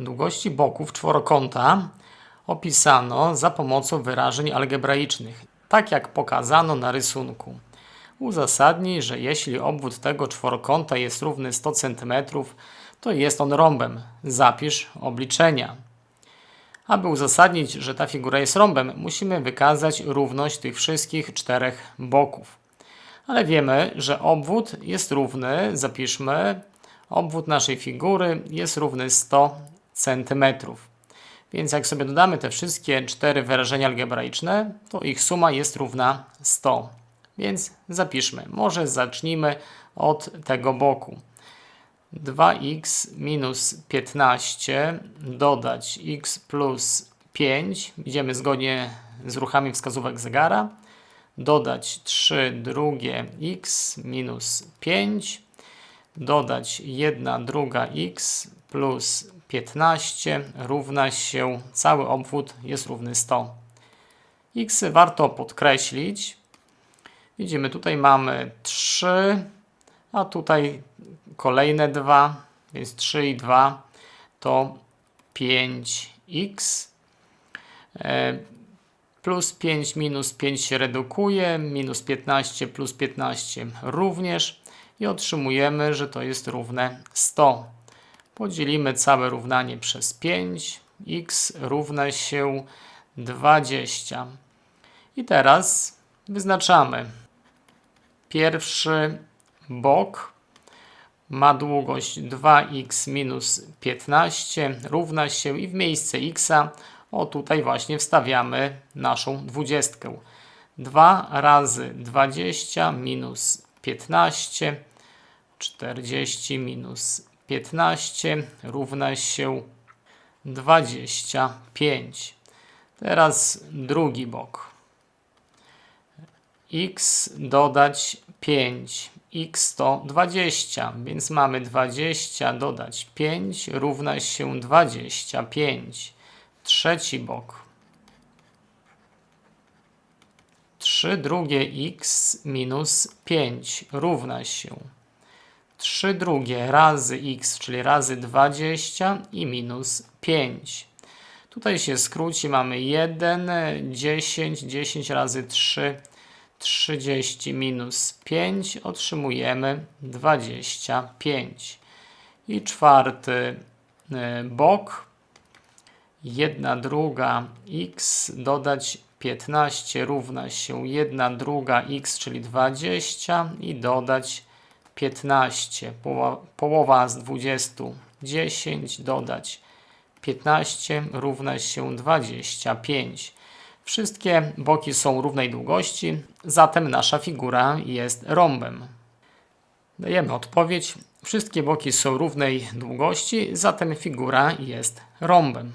Długości boków czworokąta opisano za pomocą wyrażeń algebraicznych, tak jak pokazano na rysunku. Uzasadnij, że jeśli obwód tego czworokąta jest równy 100 cm, to jest on rąbem. Zapisz obliczenia. Aby uzasadnić, że ta figura jest rąbem, musimy wykazać równość tych wszystkich czterech boków. Ale wiemy, że obwód jest równy, zapiszmy, obwód naszej figury jest równy 100 cm. Więc jak sobie dodamy te wszystkie cztery wyrażenia algebraiczne, to ich suma jest równa 100. Więc zapiszmy. Może zacznijmy od tego boku. 2x minus 15 dodać x plus 5. Idziemy zgodnie z ruchami wskazówek zegara. Dodać 3 drugie x minus 5. Dodać 1 druga x plus 15 równa się, cały obwód jest równy 100. x warto podkreślić. Widzimy, tutaj mamy 3, a tutaj kolejne 2, więc 3 i 2 to 5x. E, Plus 5 minus 5 się redukuje, minus 15 plus 15 również i otrzymujemy, że to jest równe 100. Podzielimy całe równanie przez 5, x równa się 20. I teraz wyznaczamy pierwszy bok ma długość 2x minus 15 równa się i w miejsce x o tutaj właśnie wstawiamy naszą dwudziestkę. 2 razy 20 minus 15 40 minus 15 równa się 25. Teraz drugi bok. x dodać 5. x to 20, więc mamy 20 dodać 5 równa się 25. Trzeci bok. 3 drugie x minus 5 równa się 3 drugie razy x, czyli razy 20 i minus 5. Tutaj się skróci, mamy 1, 10, 10 razy 3, 30 minus 5, otrzymujemy 25. I czwarty y, bok, 1 druga x dodać 15 równa się 1 druga x, czyli 20 i dodać 15. Poła- Połowa z 20, 10 dodać 15 równa się 25. Wszystkie boki są równej długości, zatem nasza figura jest rąbem. Dajemy odpowiedź. Wszystkie boki są równej długości, zatem figura jest rąbem.